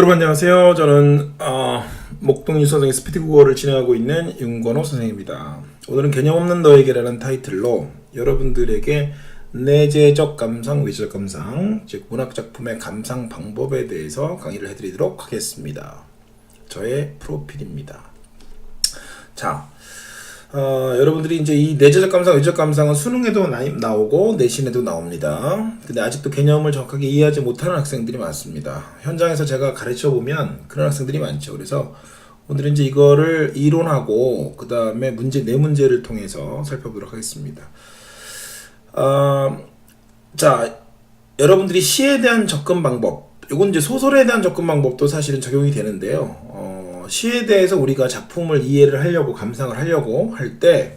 여러분 안녕하세요. 저는 어, 목동 유서정의 스피드 국어를 진행하고 있는 윤건호 선생입니다. 오늘은 개념 없는 너에게라는 타이틀로 여러분들에게 내재적 감상, 외재적 감상, 즉 문학 작품의 감상 방법에 대해서 강의를 해드리도록 하겠습니다. 저의 프로필입니다. 자, 어, 여러분들이 이제 이 내재적 감상, 외재적 감상은 수능에도 나, 나오고 내신에도 나옵니다. 근데 아직도 개념을 정확하게 이해하지 못하는 학생들이 많습니다. 현장에서 제가 가르쳐 보면 그런 학생들이 많죠. 그래서 오늘은 이제 이거를 이론하고 그 다음에 문제 네 문제를 통해서 살펴보도록 하겠습니다. 어, 자, 여러분들이 시에 대한 접근 방법, 이건 이제 소설에 대한 접근 방법도 사실은 적용이 되는데요. 어, 시에 대해서 우리가 작품을 이해를 하려고 감상을 하려고 할 때,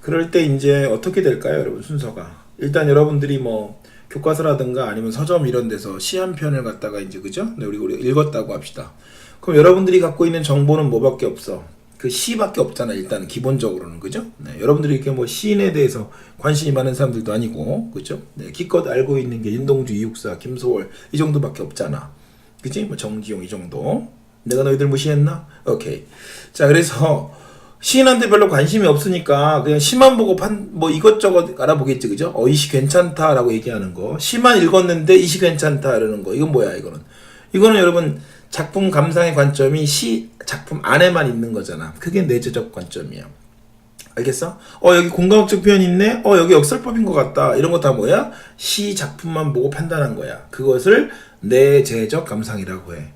그럴 때 이제 어떻게 될까요, 여러분 순서가? 일단 여러분들이 뭐 교과서라든가 아니면 서점 이런 데서 시 한 편을 갖다가 이제 그죠? 네, 우리 우리 읽었다고 합시다. 그럼 여러분들이 갖고 있는 정보는 뭐밖에 없어? 그 시밖에 없잖아 일단 기본적으로는 그죠? 네, 여러분들이 이렇게 뭐 시인에 대해서 관심이 많은 사람들도 아니고 그죠? 네, 기껏 알고 있는 게 윤동주, 이육사, 김소월 이 정도밖에 없잖아. 그지? 뭐 정지용 이 정도. 내가 너희들 무시했나? 오케이. 자 그래서 시인한테 별로 관심이 없으니까 그냥 시만 보고 판 뭐 이것저것 알아보겠지 그죠? 어 이 시 괜찮다라고 얘기하는 거 시만 읽었는데 이 시 괜찮다 이러는 거 이건 뭐야 이거는 이거는 여러분 작품 감상의 관점이 시 작품 안에만 있는 거잖아 그게 내재적 관점이야 알겠어? 어 여기 공감학적 표현 있네. 어 여기 역설법인 것 같다. 이런 거 다 뭐야? 시 작품만 보고 판단한 거야. 그것을 내재적 감상이라고 해.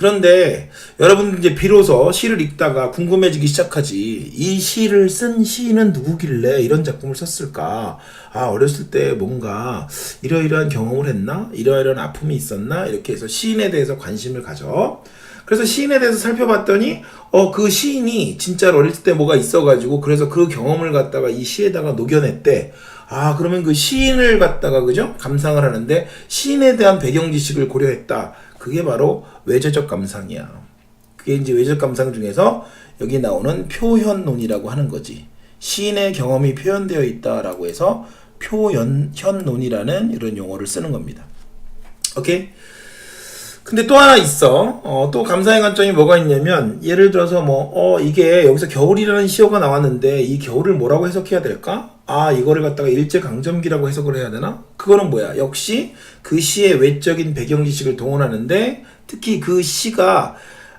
그런데 여러분 이제 비로소 시를 읽다가 궁금해지기 시작하지. 이 시를 쓴 시인은 누구길래 이런 작품을 썼을까? 아 어렸을 때 뭔가 이러이러한 경험을 했나? 이러이러한 아픔이 있었나? 이렇게 해서 시인에 대해서 관심을 가져. 그래서 시인에 대해서 살펴봤더니 어 그 시인이 진짜로 어렸을 때 뭐가 있어가지고 그래서 그 경험을 갖다가 이 시에다가 녹여냈대. 아 그러면 그 시인을 갖다가 그죠 감상을 하는데 시인에 대한 배경 지식을 고려했다. 그게 바로 외재적 감상이야. 그게 이제 외재적 감상 중에서 여기 나오는 표현론이라고 하는 거지. 시인의 경험이 표현되어 있다라고 해서 표현론이라는 이런 용어를 쓰는 겁니다. 오케이? 근데 또 하나 있어. 어, 또 감상의 관점이 뭐가 있냐면, 예를 들어서 뭐, 어, 이게 여기서 겨울이라는 시어가 나왔는데, 이 겨울을 뭐라고 해석해야 될까? 아, 이거를 갖다가 일제강점기라고 해석을 해야 되나? 그거는 뭐야? 역시 그 시의 외적인 배경 지식을 동원하는데, 특히 그 시가,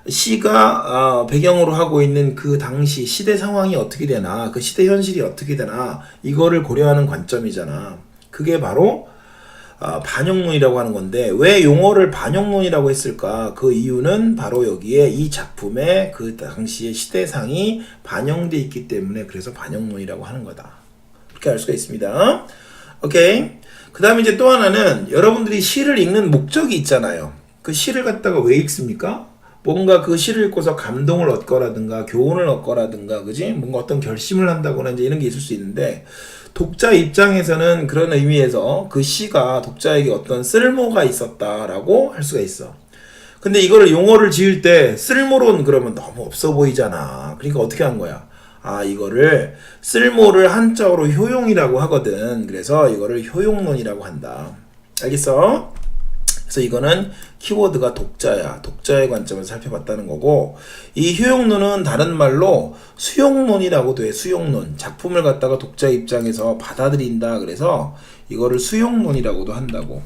시가 어, 배경으로 하고 있는 그 당시 시대 상황이 어떻게 되나, 그 시대 현실이 어떻게 되나, 이거를 고려하는 관점이잖아. 그게 바로 아, 반영론이라고 하는 건데 왜 용어를 반영론이라고 했을까? 그 이유는 바로 여기에 이 작품의 그 당시의 시대상이 반영돼 있기 때문에 그래서 반영론이라고 하는 거다. 그렇게 알 수가 있습니다. 오케이. 그 다음에 이제 또 하나는 여러분들이 시를 읽는 목적이 있잖아요. 그 시를 갖다가 왜 읽습니까? 뭔가 그 시를 읽고서 감동을 얻거라든가 교훈을 얻거라든가 그지? 뭔가 어떤 결심을 한다거나 이제 이런 게 있을 수 있는데 독자 입장에서는 그런 의미에서 그 시가 독자에게 어떤 쓸모가 있었다라고 할 수가 있어. 근데 이거를 용어를 지을 때 쓸모론 그러면 너무 없어 보이잖아. 그러니까 어떻게 한 거야? 아, 이거를 쓸모를 한자어로 효용이라고 하거든. 그래서 이거를 효용론이라고 한다. 알겠어? 그래서 이거는 키워드가 독자야. 독자의 관점을 살펴봤다는 거고, 이 효용론은 다른 말로 수용론이라고도 해. 수용론. 작품을 갖다가 독자 입장에서 받아들인다. 그래서 이거를 수용론이라고도 한다고.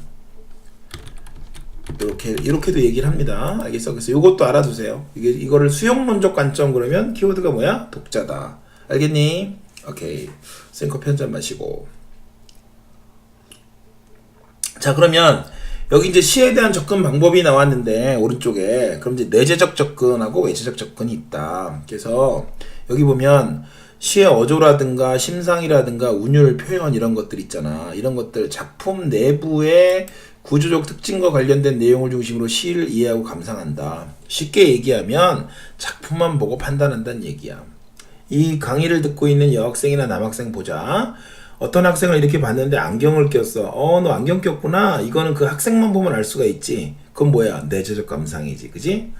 이렇게 이렇게도 얘기를 합니다. 알겠어? 그래서 이것도 알아두세요. 이게 이거를 수용론적 관점 그러면 키워드가 뭐야? 독자다. 알겠니? 오케이. 생커피 한잔 마시고. 자 그러면 여기 이제 시에 대한 접근 방법이 나왔는데 오른쪽에 그럼 이제 내재적 접근하고 외재적 접근이 있다. 그래서 여기 보면 시의 어조라든가 심상이라든가 운율 표현 이런 것들 있잖아. 이런 것들 작품 내부의 구조적 특징과 관련된 내용을 중심으로 시를 이해하고 감상한다. 쉽게 얘기하면 작품만 보고 판단한다는 얘기야. 이 강의를 듣고 있는 여학생이나 남학생 보자. 어떤 학생을 이렇게 봤는데 안경을 꼈어. 어, 너 안경 꼈구나. 이거는 그 학생만 보면 알 수가 있지. 그건 뭐야? 내재적 감상이지. 그지?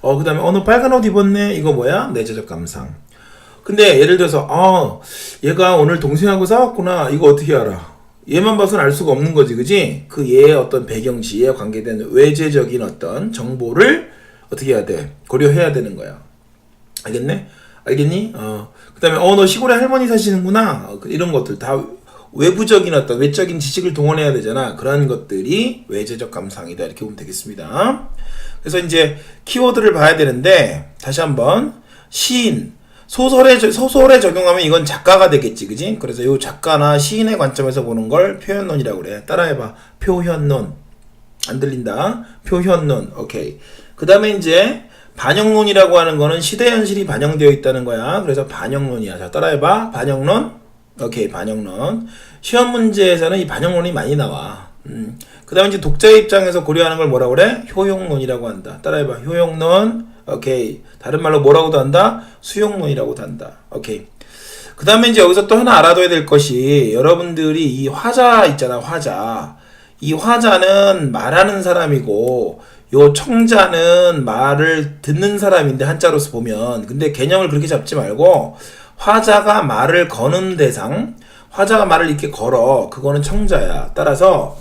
어, 그 다음에, 어, 너 빨간 옷 입었네. 이거 뭐야? 내재적 감상. 근데 예를 들어서, 어, 얘가 오늘 동생하고 싸웠구나. 이거 어떻게 알아? 얘만 봐서는 알 수가 없는 거지, 그지? 그 얘의 어떤 배경지에 관계된 외재적인 어떤 정보를 어떻게 해야 돼? 고려해야 되는 거야. 알겠네? 알겠니? 어. 그 다음에, 어, 너 시골에 할머니 사시는구나. 어, 그 이런 것들 다 외부적인 어떤 외적인 지식을 동원해야 되잖아. 그런 것들이 외재적 감상이다. 이렇게 보면 되겠습니다. 그래서 이제 키워드를 봐야 되는데, 다시 한번, 시인, 소설에, 저- 소설에 적용하면 이건 작가가 되겠지, 그지? 그래서 이 작가나 시인의 관점에서 보는 걸 표현론이라고 그래. 따라해봐. 표현론. 안 들린다. 표현론. 오케이. 그 다음에 이제 반영론이라고 하는 거는 시대 현실이 반영되어 있다는 거야. 그래서 반영론이야. 자, 따라해봐. 반영론. 오케이. 반영론. 시험 문제에서는 이 반영론이 많이 나와. 음. 그 다음에 이제 독자 입장에서 고려하는 걸 뭐라고 그래? 효용론이라고 한다. 따라해봐. 효용론. 오케이. 다른 말로 뭐라고도 한다? 수용론이라고도 한다. 오케이. 그 다음에 이제 여기서 또 하나 알아둬야 될 것이 여러분들이 이 화자 있잖아, 화자. 이 화자는 말하는 사람이고 요 청자는 말을 듣는 사람인데 한자로서 보면 근데 개념을 그렇게 잡지 말고 화자가 말을 거는 대상 화자가 말을 이렇게 걸어 그거는 청자야 따라서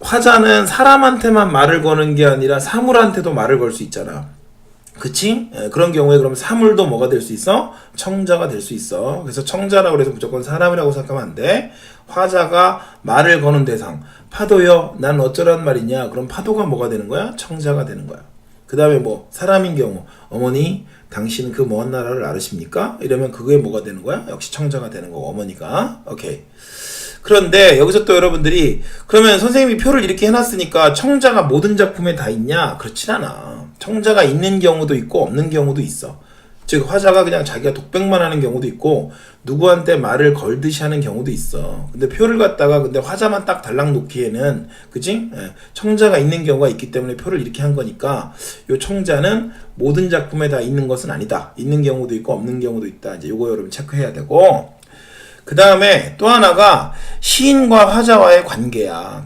화자는 사람한테만 말을 거는 게 아니라 사물한테도 말을 걸 수 있잖아 그치? 예, 그런 경우에 그럼 사물도 뭐가 될 수 있어? 청자가 될 수 있어. 그래서 청자라고 해서 무조건 사람이라고 생각하면 안 돼. 화자가 말을 거는 대상. 파도요, 난 어쩌란 말이냐? 그럼 파도가 뭐가 되는 거야? 청자가 되는 거야. 그 다음에 뭐, 사람인 경우, 어머니, 당신은 그 먼 나라를 알으십니까? 이러면 그게 뭐가 되는 거야? 역시 청자가 되는 거고, 어머니가. 오케이. 그런데 여기서 또 여러분들이 그러면 선생님이 표를 이렇게 해놨으니까 청자가 모든 작품에 다 있냐? 그렇진 않아. 청자가 있는 경우도 있고 없는 경우도 있어. 즉 화자가 그냥 자기가 독백만 하는 경우도 있고 누구한테 말을 걸듯이 하는 경우도 있어. 근데 표를 갖다가 근데 화자만 딱 달랑 놓기에는 그지? 예, 청자가 있는 경우가 있기 때문에 표를 이렇게 한 거니까 요 청자는 모든 작품에 다 있는 것은 아니다. 있는 경우도 있고 없는 경우도 있다. 이제 요거 여러분 체크해야 되고 그 다음에 또 하나가 시인과 화자와의 관계야.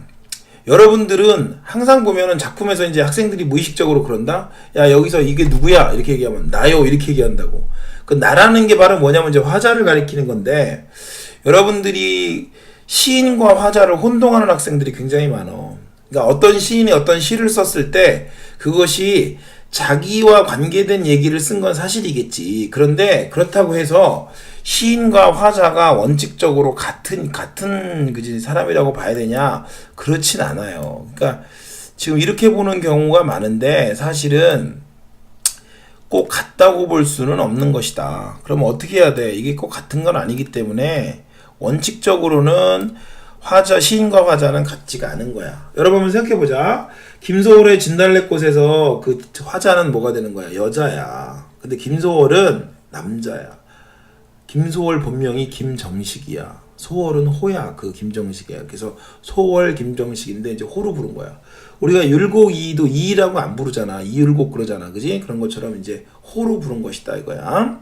여러분들은 항상 보면은 작품에서 이제 학생들이 무의식적으로 그런다? 야, 여기서 이게 누구야? 이렇게 얘기하면, 나요. 이렇게 얘기한다고. 그 나라는 게 바로 뭐냐면 이제 화자를 가리키는 건데, 여러분들이 시인과 화자를 혼동하는 학생들이 굉장히 많어. 그러니까 어떤 시인이 어떤 시를 썼을 때, 그것이 자기와 관계된 얘기를 쓴 건 사실이겠지. 그런데 그렇다고 해서 시인과 화자가 원칙적으로 같은 같은 그지 사람이라고 봐야 되냐? 그렇진 않아요. 그러니까 지금 이렇게 보는 경우가 많은데 사실은 꼭 같다고 볼 수는 없는 것이다. 그러면 어떻게 해야 돼? 이게 꼭 같은 건 아니기 때문에 원칙적으로는 화자 시인과 화자는 같지가 않은 거야. 여러분 생각해 보자. 김소월의 진달래꽃에서 그 화자는 뭐가 되는 거야? 여자야. 근데 김소월은 남자야. 김소월 본명이 김정식이야. 소월은 호야. 그 김정식이야. 그래서 소월 김정식인데 이제 호로 부른 거야. 우리가 율곡 이도 이라고 안 부르잖아. 이율곡 그러잖아. 그지? 그런 것처럼 이제 호로 부른 것이다 이거야.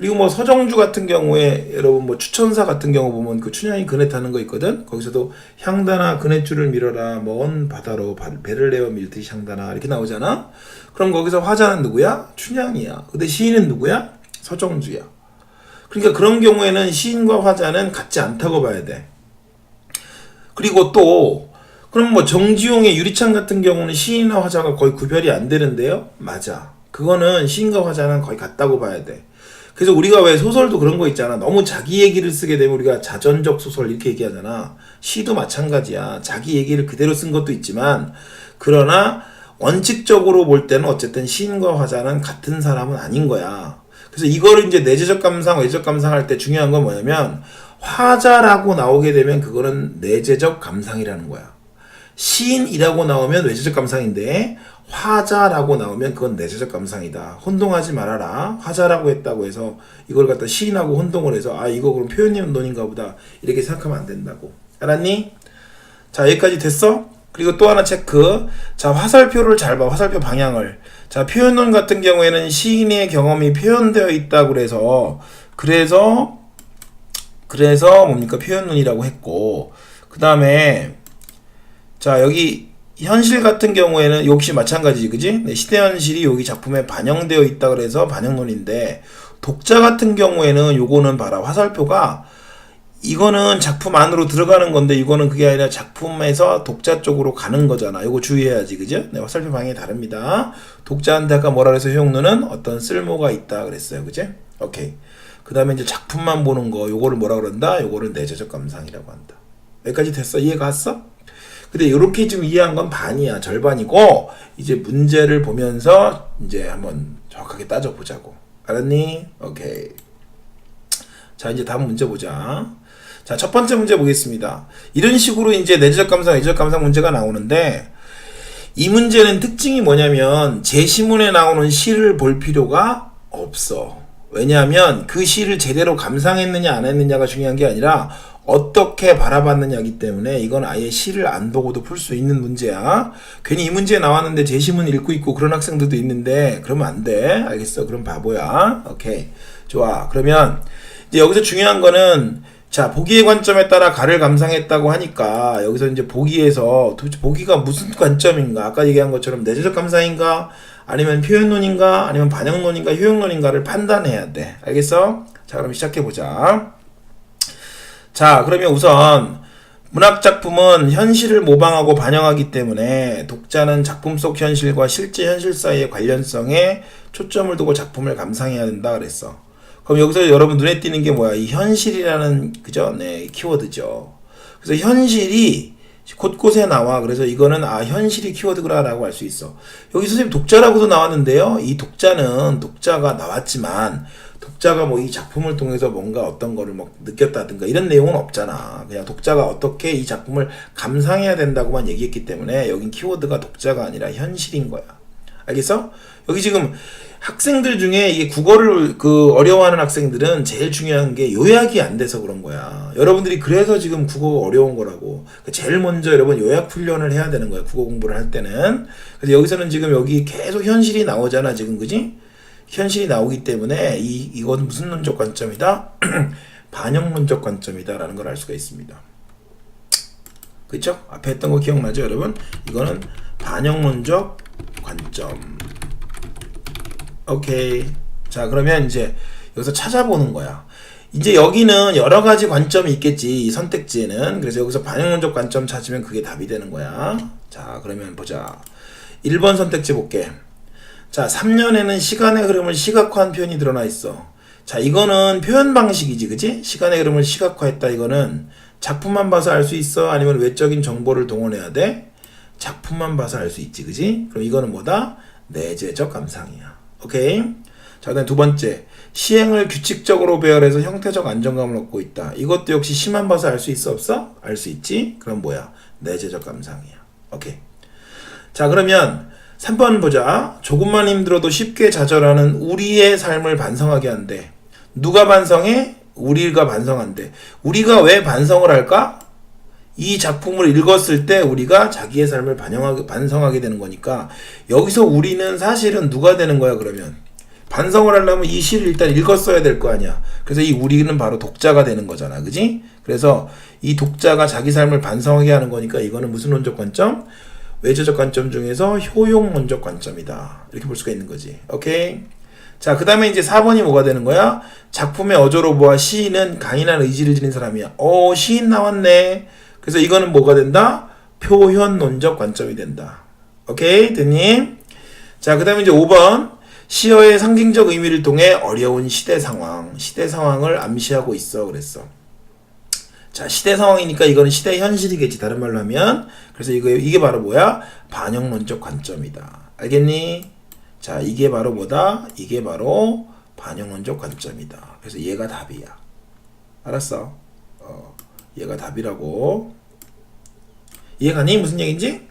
그리고 뭐 서정주 같은 경우에 여러분 뭐 추천사 같은 경우 보면 그 춘향이 그네 타는 거 있거든. 거기서도 향단아 그네줄을 밀어라 먼 바다로 바- 배를 내어 밀듯이 향단아 이렇게 나오잖아. 그럼 거기서 화자는 누구야? 춘향이야. 근데 시인은 누구야? 서정주야. 그러니까 그런 경우에는 시인과 화자는 같지 않다고 봐야 돼. 그리고 또 그럼 뭐 정지용의 유리창 같은 경우는 시인과 화자가 거의 구별이 안 되는데요? 맞아. 그거는 시인과 화자는 거의 같다고 봐야 돼. 그래서 우리가 왜 소설도 그런 거 있잖아. 너무 자기 얘기를 쓰게 되면 우리가 자전적 소설 이렇게 얘기하잖아. 시도 마찬가지야. 자기 얘기를 그대로 쓴 것도 있지만 그러나 원칙적으로 볼 때는 어쨌든 시인과 화자는 같은 사람은 아닌 거야. 그래서 이거를 이제 내재적 감상, 외재적 감상 할 때 중요한 건 뭐냐면 화자라고 나오게 되면 그거는 내재적 감상이라는 거야. 시인이라고 나오면 외재적 감상인데 화자라고 나오면 그건 내재적 감상이다. 혼동하지 말아라. 화자라고 했다고 해서 이걸 갖다 시인하고 혼동을 해서 아 이거 그럼 표현론인가 보다 이렇게 생각하면 안 된다고. 알았니? 자 여기까지 됐어? 그리고 또 하나 체크. 자 화살표를 잘 봐. 화살표 방향을. 자 표현론 같은 경우에는 시인의 경험이 표현되어 있다고 그래서 그래서 그래서 뭡니까 표현론이라고 했고 그 다음에 자 여기 현실 같은 경우에는 역시 마찬가지지 그지? 네, 시대 현실이 여기 작품에 반영되어 있다 그래서 반영론인데 독자 같은 경우에는 요거는 봐라 화살표가 이거는 작품 안으로 들어가는 건데 이거는 그게 아니라 작품에서 독자 쪽으로 가는 거잖아. 이거 주의해야지, 그죠? 네, 화살표 방향이 다릅니다. 독자한테 아까 뭐라 그래서 효용론은 어떤 쓸모가 있다 그랬어요, 그죠? 오케이. 그 다음에 이제 작품만 보는 거, 요거를 뭐라 그런다? 요거를 내재적 감상이라고 한다. 여기까지 됐어? 이해가 갔어? 근데 이렇게 지금 이해한 건 반이야, 절반이고 이제 문제를 보면서 이제 한번 정확하게 따져 보자고. 알았니? 오케이. 자, 이제 다음 문제 보자. 자, 첫 번째 문제 보겠습니다. 이런 식으로 이제 내재적 감상, 외재적 감상 문제가 나오는데, 이 문제는 특징이 뭐냐면, 제시문에 나오는 시를 볼 필요가 없어. 왜냐하면 그 시를 제대로 감상했느냐, 안 했느냐가 중요한 게 아니라, 어떻게 바라봤느냐기 때문에 이건 아예 시를 안 보고도 풀 수 있는 문제야. 괜히 이 문제 나왔는데 제시문 읽고 있고 그런 학생들도 있는데, 그러면 안 돼. 알겠어? 그럼 바보야. 오케이. 좋아. 그러면, 이제 여기서 중요한 거는 자 보기의 관점에 따라 가를 감상했다고 하니까 여기서 이제 보기에서 도대체 보기가 무슨 관점인가 아까 얘기한 것처럼 내재적 감상인가 아니면 표현론인가 아니면 반영론인가 효용론인가를 판단해야 돼 알겠어? 자 그럼 시작해 보자 자 그러면 우선 문학 작품은 현실을 모방하고 반영하기 때문에 독자는 작품 속 현실과 실제 현실 사이의 관련성에 초점을 두고 작품을 감상해야 된다 그랬어. 그럼 여기서 여러분 눈에 띄는 게 뭐야? 이 현실이라는 그죠? 네, 키워드죠. 그래서 현실이 곳곳에 나와. 그래서 이거는 아 현실이 키워드구나라고 할 수 있어. 여기 선생님 독자라고도 나왔는데요. 이 독자는 독자가 나왔지만 독자가 뭐 이 작품을 통해서 뭔가 어떤 거를 뭐 느꼈다든가 이런 내용은 없잖아. 그냥 독자가 어떻게 이 작품을 감상해야 된다고만 얘기했기 때문에 여긴 키워드가 독자가 아니라 현실인 거야. 알겠어? 여기 지금 학생들 중에 이게 국어를 그 어려워하는 학생들은 제일 중요한 게 요약이 안 돼서 그런 거야. 여러분들이 그래서 지금 국어가 어려운 거라고. 그러니까 제일 먼저 여러분 요약 훈련을 해야 되는 거야. 국어 공부를 할 때는. 그래서 여기서는 지금 여기 계속 현실이 나오잖아. 지금 그지? 현실이 나오기 때문에 이 이건 무슨 논적 관점이다? 반영론적 관점이다라는 걸 알 수가 있습니다. 그렇죠? 앞에 했던 거 기억나죠, 여러분? 이거는 반영론적 관점. 오케이. 자, 그러면 이제 여기서 찾아보는 거야. 이제 여기는 여러 가지 관점이 있겠지. 이 선택지에는. 그래서 여기서 반영론적 관점 찾으면 그게 답이 되는 거야. 자, 그러면 보자. 1번 선택지 볼게. 자, 3년에는 시간의 흐름을 시각화한 표현이 드러나 있어. 자, 이거는 표현 방식이지, 그지? 시간의 흐름을 시각화했다. 이거는 작품만 봐서 알 수 있어? 아니면 외적인 정보를 동원해야 돼? 작품만 봐서 알 수 있지, 그지? 그럼 이거는 뭐다? 내재적 감상이야. 오케이? 자, 그다음 두 번째. 시행을 규칙적으로 배열해서 형태적 안정감을 얻고 있다. 이것도 역시 시만 봐서 알 수 있어, 없어? 알 수 있지? 그럼 뭐야? 내재적 감상이야. 오케이. 자, 그러면 3번 보자. 조금만 힘들어도 쉽게 좌절하는 우리의 삶을 반성하게 한대. 누가 반성해? 우리가 반성한대. 우리가 왜 반성을 할까? 이 작품을 읽었을 때 우리가 자기의 삶을 반영하게, 반성하게 되는 거니까 여기서 우리는 사실은 누가 되는 거야 그러면 반성을 하려면 이 시를 일단 읽었어야 될 거 아니야 그래서 이 우리는 바로 독자가 되는 거잖아 그지 그래서 이 독자가 자기 삶을 반성하게 하는 거니까 이거는 무슨 원적 관점 외재적 관점 중에서 효용론적 관점이다 이렇게 볼 수가 있는 거지 오케이 자, 그 다음에 이제 4번이 뭐가 되는 거야? 작품의 어조로 보아 시인은 강인한 의지를 지닌 사람이야. 어, 시인 나왔네. 그래서 이거는 뭐가 된다? 표현론적 관점이 된다. 오케이? 됐니? 자, 그 다음에 이제 5번. 시어의 상징적 의미를 통해 어려운 시대 상황, 시대 상황을 암시하고 있어. 그랬어. 자, 시대 상황이니까 이거는 시대 현실이겠지. 다른 말로 하면. 그래서 이거, 이게 바로 뭐야? 반영론적 관점이다. 알겠니? 자, 이게 바로 뭐다? 이게 바로 반영론적 관점이다. 그래서 얘가 답이야. 알았어? 어, 얘가 답이라고. 이해가니? 무슨 얘기인지?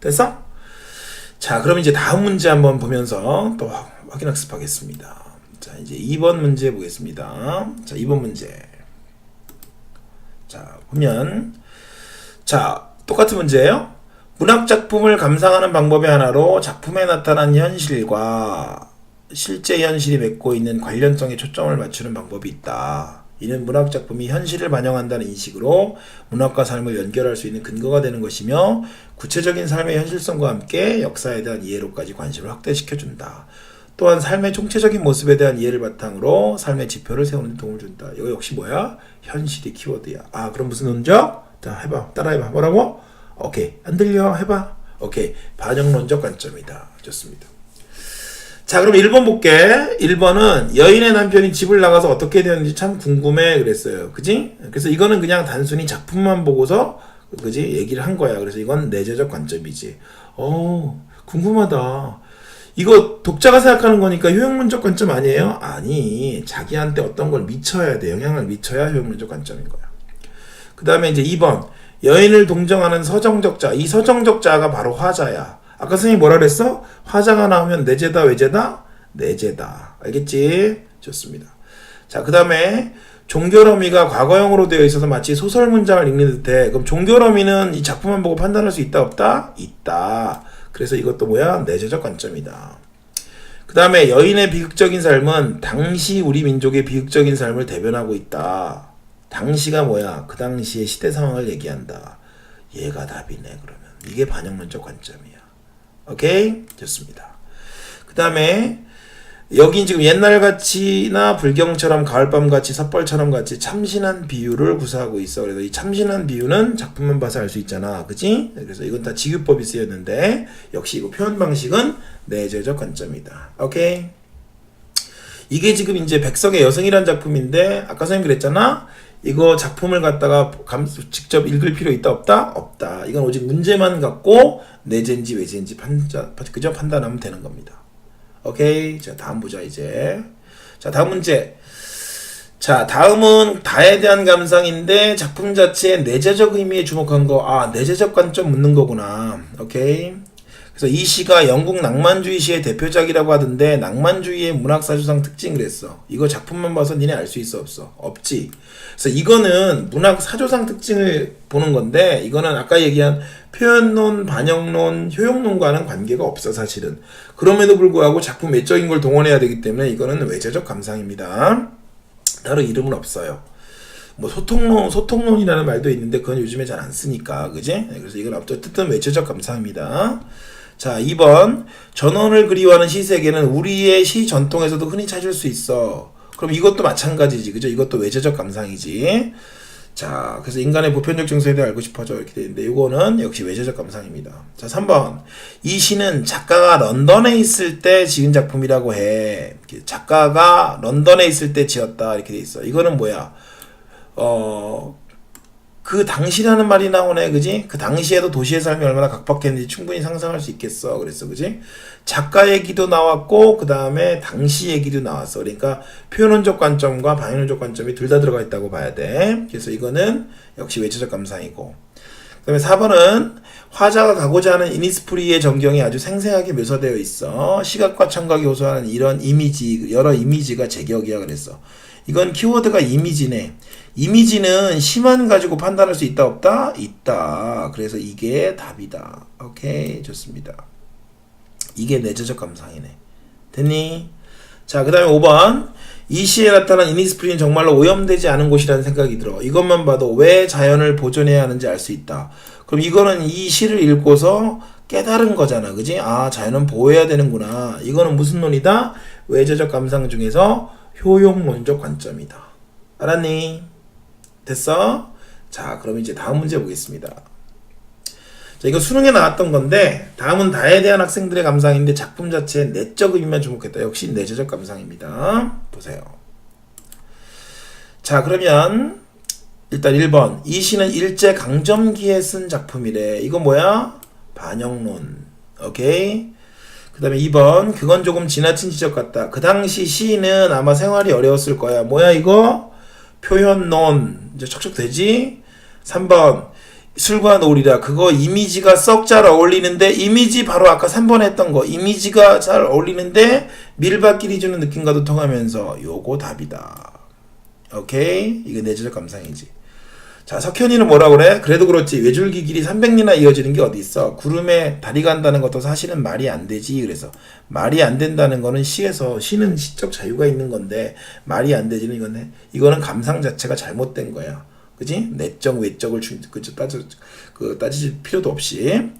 됐어? 자, 그럼 이제 다음 문제 한번 보면서 또 확인 학습하겠습니다. 자, 이제 2번 문제 보겠습니다. 자, 2번 문제. 자, 보면 자, 똑같은 문제예요. 문학 작품을 감상하는 방법의 하나로 작품에 나타난 현실과 실제 현실이 맺고 있는 관련성에 초점을 맞추는 방법이 있다. 이는 문학 작품이 현실을 반영한다는 인식으로 문학과 삶을 연결할 수 있는 근거가 되는 것이며 구체적인 삶의 현실성과 함께 역사에 대한 이해로까지 관심을 확대시켜 준다. 또한 삶의 총체적인 모습에 대한 이해를 바탕으로 삶의 지표를 세우는 데 도움을 준다. 이거 역시 뭐야? 현실이 키워드야. 아, 그럼 무슨 논적? 자, 해봐. 따라해봐. 뭐라고? 오케이. 안 들려? 해봐. 오케이. 반영론적 관점이다. 좋습니다. 자, 그럼 1번 볼게. 1번은 여인의 남편이 집을 나가서 어떻게 되었는지 참 궁금해 그랬어요. 그지? 그래서 이거는 그냥 단순히 작품만 보고서 그지? 얘기를 한 거야. 그래서 이건 내재적 관점이지. 어, 궁금하다. 이거 독자가 생각하는 거니까 효용론적 관점 아니에요? 아니, 자기한테 어떤 걸 미쳐야 돼. 영향을 미쳐야 효용론적 관점인 거야. 그 다음에 이제 2번. 여인을 동정하는 서정적자. 이 서정적자가 바로 화자야. 아까 선생님이 뭐라 그랬어? 화자가 나오면 내재다, 외재다? 내재다. 알겠지? 좋습니다. 자, 그 다음에 종교러미가 과거형으로 되어 있어서 마치 소설 문장을 읽는 듯해. 그럼 종교러미는 이 작품만 보고 판단할 수 있다, 없다? 있다. 그래서 이것도 뭐야? 내재적 관점이다. 그 다음에 여인의 비극적인 삶은 당시 우리 민족의 비극적인 삶을 대변하고 있다. 당시가 뭐야? 그 당시의 시대 상황을 얘기한다. 얘가 답이네, 그러면. 이게 반영론적 관점이야. 오케이? 좋습니다. 그 다음에 여긴 지금 옛날 같이나 불경처럼 가을밤 같이 섣벌처럼 같이 참신한 비유를 구사하고 있어. 그래서 이 참신한 비유는 작품만 봐서 알 수 있잖아. 그지? 그래서 이건 다 지규법이 쓰였는데 역시 이거 표현 방식은 내재적 관점이다. 오케이? 이게 지금 이제 백석의 여성이란 작품인데 아까 선생님 그랬잖아. 이거 작품을 갖다가 감, 직접 읽을 필요 있다 없다? 없다. 이건 오직 문제만 갖고 내재인지 외재인지 판자, 그저 판단하면 되는 겁니다. 오케이. 자, 다음 보자, 이제. 자, 다음 문제. 자, 다음은 다에 대한 감상인데 작품 자체의 내재적 의미에 주목한 거. 아, 내재적 관점 묻는 거구나. 오케이. 그래서 이 시가 영국 낭만주의 시의 대표작이라고 하던데 낭만주의의 문학사조상 특징 그랬어. 이거 작품만 봐서 니네 알 수 있어 없어? 없지. 그래서 이거는 문학사조상 특징을 보는 건데 이거는 아까 얘기한 표현론, 반영론, 효용론과는 관계가 없어 사실은. 그럼에도 불구하고 작품 외적인 걸 동원해야 되기 때문에 이거는 외재적 감상입니다. 따로 이름은 없어요. 뭐 소통론, 소통론이라는 말도 있는데 그건 요즘에 잘 안 쓰니까, 그지? 그래서 이건 어쨌든 외체적 감상입니다. 자, 2번. 전원을 그리워하는 시세계는 우리의 시 전통에서도 흔히 찾을 수 있어. 그럼 이것도 마찬가지지, 그죠? 이것도 외체적 감상이지. 자, 그래서 인간의 보편적 증서에 대해 알고 싶어져 이렇게 되는데 이거는 역시 외재적 감상입니다. 자, 3번. 이 시는 작가가 런던에 있을 때 지은 작품이라고 해. 작가가 런던에 있을 때 지었다 이렇게 돼 있어. 이거는 뭐야? 어, 그 당시라는 말이 나오네, 그지? 그 당시에도 도시의 삶이 얼마나 각박했는지 충분히 상상할 수 있겠어. 그랬어, 그지? 작가 얘기도 나왔고, 그 다음에 당시 얘기도 나왔어. 그러니까 표현론적 관점과 반영론적 관점이 둘 다 들어가 있다고 봐야 돼. 그래서 이거는 역시 외체적 감상이고. 그 다음에 4번은 화자가 가고자 하는 이니스프리의 전경이 아주 생생하게 묘사되어 있어. 시각과 청각이 호소하는 이런 이미지, 여러 이미지가 제격이야 그랬어. 이건 키워드가 이미지네. 이미지는 시만 가지고 판단할 수 있다 없다? 있다. 그래서 이게 답이다. 오케이 좋습니다. 이게 내재적 감상이네. 됐니? 자, 그 다음에 5번. 이 시에 나타난 이니스프리는 정말로 오염되지 않은 곳이라는 생각이 들어. 이것만 봐도 왜 자연을 보존해야 하는지 알 수 있다. 그럼 이거는 이 시를 읽고서 깨달은 거잖아. 그지? 아, 자연은 보호해야 되는구나. 이거는 무슨 논이다? 외재적 감상 중에서 효용론적 관점이다. 알았니? 됐어? 자, 그럼 이제 다음 문제 보겠습니다. 자, 이거 수능에 나왔던 건데, 다음은 다에 대한 학생들의 감상인데, 작품 자체의 내적 의미만 주목했다. 역시 내재적 감상입니다. 보세요. 자, 그러면, 일단 1번. 이 시는 일제 강점기에 쓴 작품이래. 이거 뭐야? 반영론. 오케이? 그 다음에 2번. 그건 조금 지나친 지적 같다. 그 당시 시인은 아마 생활이 어려웠을 거야. 뭐야, 이거? 표현론. 이제 척척 되지? 3번. 술과 놀이라 그거 이미지가 썩 잘 어울리는데 이미지 바로 아까 3번 했던 거 이미지가 잘 어울리는데 밀밭길이 주는 느낌과도 통하면서 요거 답이다 오케이 이게 내재적 감상이지 자 석현이는 뭐라 그래? 그래도 그렇지. 외줄기 길이 300리나 이어지는 게 어디 있어? 구름에 달이 간다는 것도 사실은 말이 안 되지. 그래서 말이 안 된다는 거는 시에서 시는 시적 자유가 있는 건데 말이 안 되지는 이거네 이거는 감상 자체가 잘못된 거야. 그지? 내적 외적을 주, 그죠 따져 그 따질 필요도 없이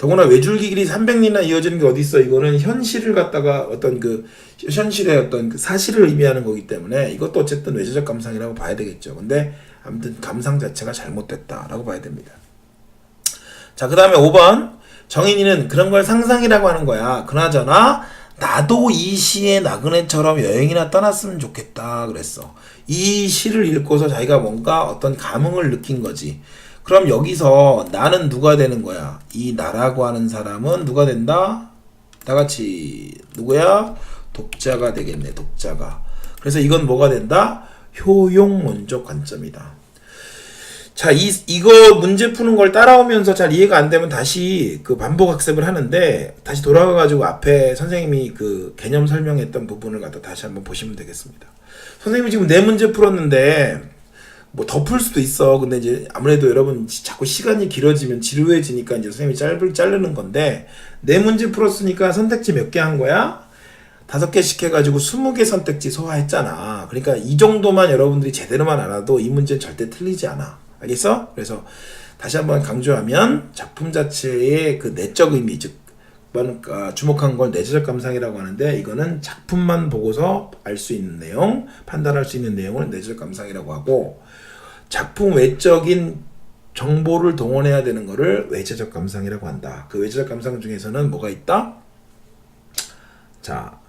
더구나 외줄기 길이 300리나 이어지는 게 어디 있어? 이거는 현실을 갖다가 어떤 그 현실의 어떤 그 사실을 의미하는 거기 때문에 이것도 어쨌든 외제적 감상이라고 봐야 되겠죠. 근데 아무튼 감상 자체가 잘못됐다라고 봐야 됩니다. 자, 그 다음에 5번. 정인이는 그런 걸 상상이라고 하는 거야. 그나저나, 나도 이 시의 나그네처럼 여행이나 떠났으면 좋겠다. 그랬어. 이 시를 읽고서 자기가 뭔가 어떤 감흥을 느낀 거지. 그럼 여기서 나는 누가 되는 거야? 이 나라고 하는 사람은 누가 된다? 다 같이. 누구야? 독자가 되겠네, 독자가. 그래서 이건 뭐가 된다? 효용론적 관점이다. 자, 이, 이거 문제 푸는 걸 따라오면서 잘 이해가 안 되면 다시 그 반복 학습을 하는데, 다시 돌아가가지고 앞에 선생님이 그 개념 설명했던 부분을 갖다 다시 한번 보시면 되겠습니다. 선생님이 지금 네 문제 풀었는데, 뭐더풀 수도 있어. 근데 이제 아무래도 여러분 지- 자꾸 시간이 길어지면 지루해지니까 이제 선생님이 짧을 자르는 건데, 네 문제 풀었으니까 선택지 몇 개 한 거야? 다섯 개씩 해가지고 스무 개 선택지 소화했잖아. 그러니까 이 정도만 여러분들이 제대로만 알아도 이 문제는 절대 틀리지 않아. 알겠어? 그래서 다시 한번 강조하면 작품 자체의 그 내적 의미, 즉, 그러니까 주목한 걸 내재적 감상이라고 하는데 이거는 작품만 보고서 알 수 있는 내용, 판단할 수 있는 내용을 내재적 감상이라고 하고 작품 외적인 정보를 동원해야 되는 거를 외재적 감상이라고 한다. 그 외재적 감상 중에서는 뭐가 있다? 자,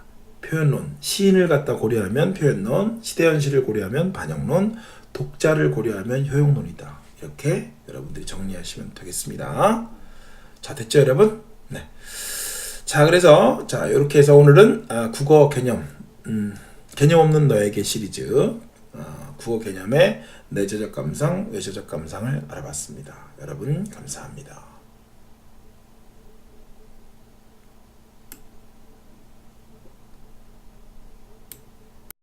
표현론. 시인을 갖다 고려하면 표현론, 시대 현실을 고려하면 반영론, 독자를 고려하면 효용론이다. 이렇게 여러분들이 정리하시면 되겠습니다. 자, 됐죠, 여러분? 네. 자, 그래서 자, 이렇게 해서 오늘은 아, 국어 개념, 음, 개념 없는 너에게 시리즈, 아, 국어 개념의 내재적 감상, 외재적 감상을 알아봤습니다. 여러분 감사합니다.